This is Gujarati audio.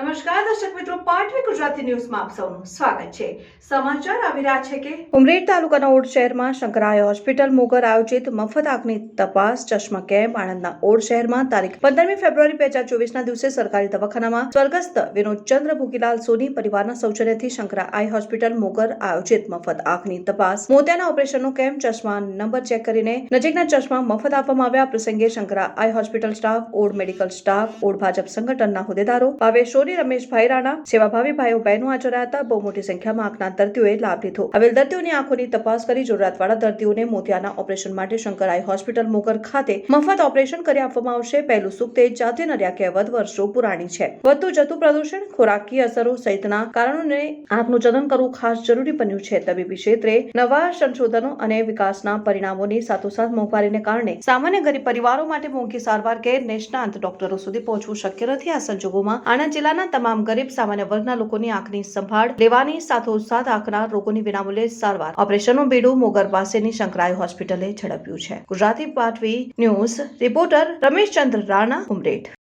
નમસ્કાર, દર્શક મિત્રો, પાટવી ગુજરાતી ન્યૂઝમાં આપ સૌનું સ્વાગત છે. સમાચાર આવી રહ્યા છે કે ઉમરેઠ તાલુકાના ઓડ શહેરમાં શંકરાય હોસ્પિટલ મોગર આયોજિત મફત આંખની તપાસ, ચશ્મા કેમ્પ આણંદના ઓડ શહેરમાં તારીખ પંદરમી ફેબ્રુઆરી બે હજાર ચોવીસના દિવસે સરકારી દવાખાનામાં સ્વર્ગસ્થ વિનોદચંદ્ર ભૂગીલાલ સોની પરિવારના સૌજન્યથી શંકરા આઈ હોસ્પિટલ મોગર આયોજિત મફત આંખની તપાસ. મોતિયાના ઓપરેશનનો કેમ્પ ચશ્મા નંબર ચેક કરીને નજીકના ચશ્મા મફત આપવામાં આવ્યા. આ પ્રસંગે Shankara eye hospital staff, Od medical staff, Od Bhajap સંગઠનના હોદ્દેદારો, ભાવેશ સોની રમેશભાઈ રાણા, સેવાભાવી ભાઈઓ બહેનો હાજર હતા. બહુ મોટી સંખ્યામાં આંખના દર્દીઓએ લાભ લીધો. હવે દર્દીઓની આંખોની તપાસ કરી જરૂરિયાતવાળા દર્દીઓને મોતિયાના ઓપરેશન માટે શંકર હોસ્પિટલ મોગર ખાતે મફત ઓપરેશન કરી આપવામાં આવશે. પહેલું સુખ તે જાતે નર્યા કહેવત વર્ષો પુરાણી છે. વધતું જતું પ્રદૂષણ, ખોરાકી અસરો સહિતના કારણોને આંખનું જતન કરવું ખાસ જરૂરી બન્યું છે. તબીબી ક્ષેત્રે નવા સંશોધનો અને વિકાસના પરિણામોની સાથોસાથ મોંઘવારીને કારણે સામાન્ય ગરીબ પરિવારો માટે મોંઘી સારવાર કે નિષ્ણાંત ડોક્ટરો સુધી પહોંચવું શક્ય નથી. આ સંજોગોમાં આણંદ જિલ્લાના તમામ ગરીબ સામાન્ય વર્ગના લોકોની આંખની સંભાળ લેવાની સાથોસાથ આંખના રોગોની વિનામૂલ્યે સારવાર. ઓપરેશનનું બીડું મોગર પાસેની શંકરાય હોસ્પિટલે ઝડપ્યું છે. Gujarati Patvi news, reporter Rameshchandra Rana, Umreth.